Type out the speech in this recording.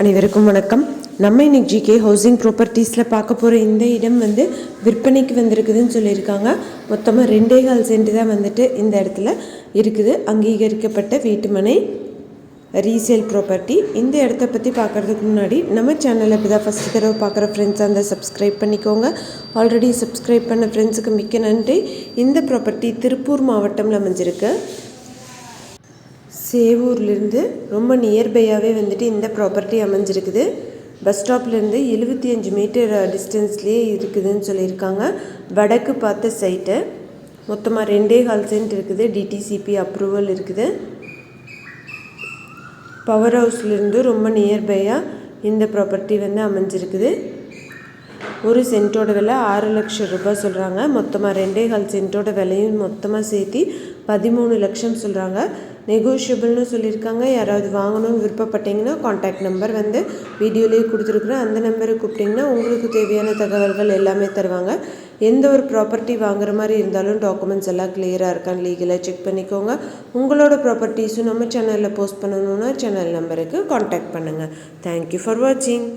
அனைவருக்கும் வணக்கம். நம்ம இன்னைக்கு ஜிகே ஹவுசிங் ப்ராப்பர்ட்டிஸில் பார்க்க போகிற இந்த இடம் வந்து விற்பனைக்கு வந்திருக்குதுன்னு சொல்லியிருக்காங்க. மொத்தமாக ரெண்டே கால் சென்ட் தான் வந்துட்டு இந்த இடத்துல இருக்குது. அங்கீகரிக்கப்பட்ட வீட்டுமனை ரீசேல் ப்ராப்பர்ட்டி இந்த இடத்த பற்றி பார்க்குறதுக்கு முன்னாடி நம்ம சேனலில் இப்போ தான் ஃபஸ்ட்டு தடவை பார்க்குற ஃப்ரெண்ட்ஸாக இருந்தால் சப்ஸ்கிரைப் பண்ணிக்கோங்க. ஆல்ரெடி சப்ஸ்கிரைப் பண்ண ஃப்ரெண்ட்ஸுக்கு மிக்க நன்றி. இந்த ப்ராப்பர்ட்டி திருப்பூர் மாவட்டம்ல அமைஞ்சிருக்கு. சேவூர்லேருந்து ரொம்ப நியர்பையாகவே வந்துட்டு இந்த ப்ராப்பர்ட்டி அமைஞ்சிருக்குது. பஸ் ஸ்டாப்லேருந்து எழுபத்தி அஞ்சு மீட்டர் டிஸ்டன்ஸ்லேயே இருக்குதுன்னு சொல்லியிருக்காங்க. வடக்கு பார்த்த சைட்டு மொத்தமாக ரெண்டே கால் சென்ட் இருக்குது. டிடிசிபி அப்ரூவல் இருக்குது. பவர் ஹவுஸ்லேருந்து ரொம்ப நியர்பையாக இந்த ப்ராப்பர்ட்டி வந்து அமைஞ்சிருக்குது. ஒரு சென்ட்டோட விலை ஆறு லட்சம் ரூபாய் சொல்கிறாங்க மொத்தமாக ரெண்டே கால் சென்ட்டோட விலையும் மொத்தமாக சேர்த்து பதிமூணு லட்சம் சொல்கிறாங்க நெகோஷியபிள்னு சொல்லியிருக்காங்க. யாராவது வாங்கணும்னு விருப்பப்பட்டீங்கன்னா காண்டாக்ட் நம்பர் வந்து வீடியோலேயே கொடுத்துருக்குறேன். அந்த நம்பருக்கு கூப்பிட்டிங்கன்னா உங்களுக்கு தேவையான தகவல்கள் எல்லாமே தருவாங்க. எந்த ஒரு ப்ராப்பர்ட்டி வாங்குற மாதிரி இருந்தாலும் டாக்குமெண்ட்ஸ் எல்லாம் கிளியராக இருக்கான்னு லீகலாக செக் பண்ணிக்கோங்க. உங்களோட ப்ராப்பர்ட்டிஸும் நம்ம சேனலில் போஸ்ட் பண்ணணுன்னா சேனல் நம்பருக்கு காண்டாக்ட் பண்ணுங்கள் தேங்க்யூ ஃபார் வாட்சிங்